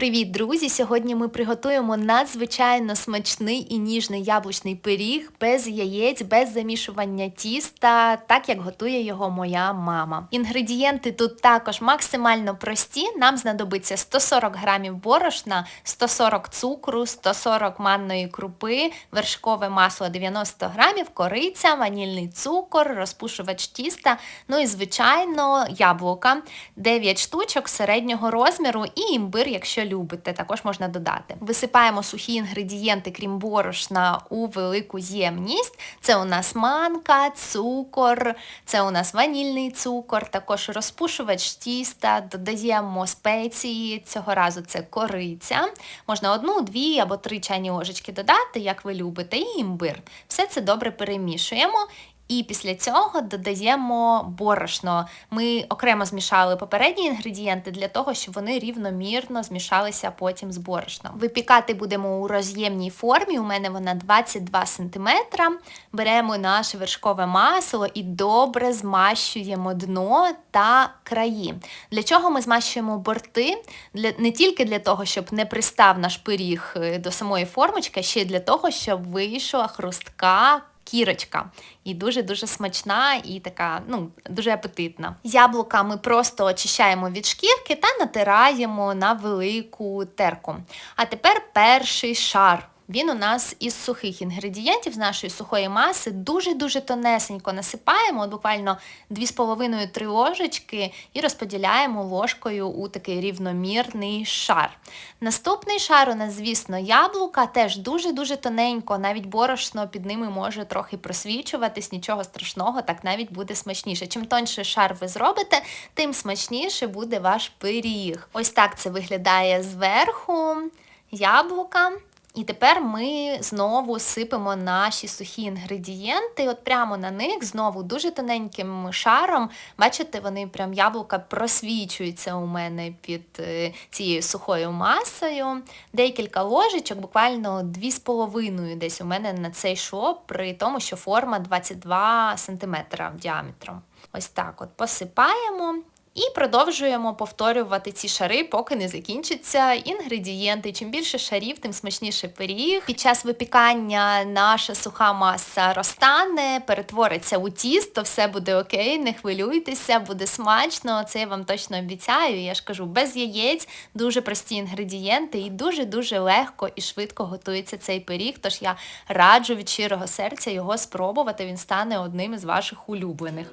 Привіт, друзі! Сьогодні ми приготуємо надзвичайно смачний і ніжний яблучний пиріг без яєць, без замішування тіста, так як готує його моя мама. Інгредієнти тут також максимально прості. Нам знадобиться 140 грамів борошна, 140 цукру, 140 манної крупи, вершкове масло 90 грамів, кориця, ванільний цукор, розпушувач тіста, ну і звичайно яблука, 9 штучок середнього розміру і імбир, якщо любите, також можна додати. Висипаємо сухі інгредієнти, крім борошна, у велику ємність. Це у нас манка, цукор, це у нас ванільний цукор, також розпушувач тіста, додаємо спеції. Цього разу це кориця. Можна одну, дві або три чайні ложечки додати, як ви любите, і імбир. Все це добре перемішуємо. І після цього додаємо борошно. Ми окремо змішали попередні інгредієнти для того, щоб вони рівномірно змішалися потім з борошном. Випікати будемо у роз'ємній формі. У мене вона 22 см. Беремо наше вершкове масло і добре змащуємо дно та краї. Для чого ми змащуємо борти? Для, Не тільки для того, щоб не пристав наш пиріг е, до самої формочки, а ще й для того, щоб вийшла хрустка кірочка. І дуже-дуже смачна і така, ну, дуже апетитна. Яблука ми просто очищаємо від шкірки та натираємо на велику терку. А тепер перший шар. Він у нас із сухих інгредієнтів, з нашої сухої маси, дуже-дуже тонесенько насипаємо, от буквально 2,5-3 ложечки, і розподіляємо ложкою у такий рівномірний шар. Наступний шар у нас, звісно, яблука, теж дуже-дуже тоненько, навіть борошно під ними може трохи просвічуватись, нічого страшного, так навіть буде смачніше. Чим тонший шар ви зробите, тим смачніше буде ваш пиріг. Ось так це виглядає зверху яблука. І тепер ми знову сипемо наші сухі інгредієнти. От прямо на них знову дуже тоненьким шаром. Бачите, вони прям яблука просвічуються у мене під е, цією сухою масою. Декілька ложечок, буквально 2,5 десь у мене на це йшло, при тому, що форма 22 см діаметром. Ось так от посипаємо. І продовжуємо повторювати ці шари, поки не закінчаться інгредієнти. Чим більше шарів, тим смачніше пиріг. Під час випікання наша суха маса розтане, перетвориться у тісто, все буде окей, не хвилюйтеся, буде смачно. Це я вам точно обіцяю. Я ж кажу, без яєць дуже прості інгредієнти і дуже-дуже легко і швидко готується цей пиріг. Тож я раджу від щирого серця його спробувати. Він стане одним із ваших улюблених.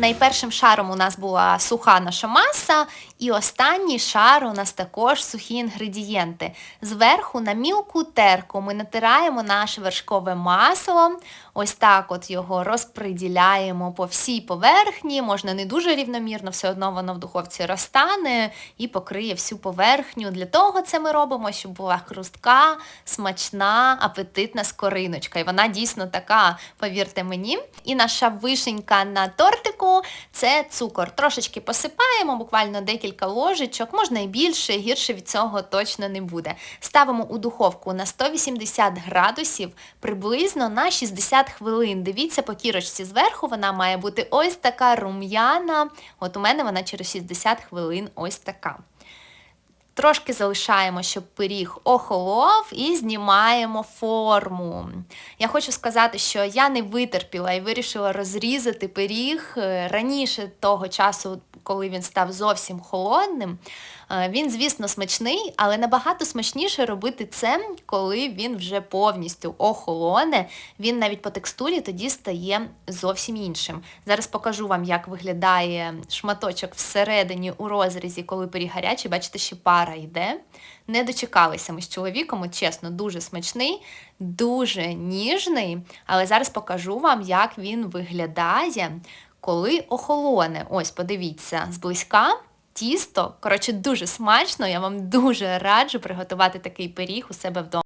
Найпершим шаром у нас була суха наша маса, і останній шар у нас також сухі інгредієнти. Зверху на мілку терку ми натираємо наше вершкове масло, ось так от його розподіляємо по всій поверхні, можна не дуже рівномірно, все одно воно в духовці розтане і покриє всю поверхню. Для того це ми робимо, щоб була хрустка, смачна, апетитна скориночка. І вона дійсно така, повірте мені. І наша вишенька на тортику це цукор. Трошечки посипаємо, буквально декілька ложечок, можна і більше, гірше від цього точно не буде. Ставимо у духовку на 180 градусів приблизно на 60 хвилин. Дивіться по кірочці зверху, вона має бути ось така рум'яна. От у мене вона через 60 хвилин ось така. Трошки залишаємо, щоб пиріг охолов, і знімаємо форму. Я хочу сказати, що я не витерпіла і вирішила розрізати пиріг е, раніше того часу, коли він став зовсім холодним. Е, Він, звісно, смачний, але набагато смачніше робити це, коли він вже повністю охолоне. Він навіть по текстурі тоді стає зовсім іншим. Зараз покажу вам, як виглядає шматочок всередині у розрізі, коли пиріг гарячий. Бачите, ще пара йде. Не дочекалися ми з чоловіком, от чесно, дуже смачний, дуже ніжний. Але зараз покажу вам, як він виглядає, коли охолоне. Ось, подивіться, зблизька. Тісто, коротше, дуже смачно. Я вам дуже раджу приготувати такий пиріг у себе вдома.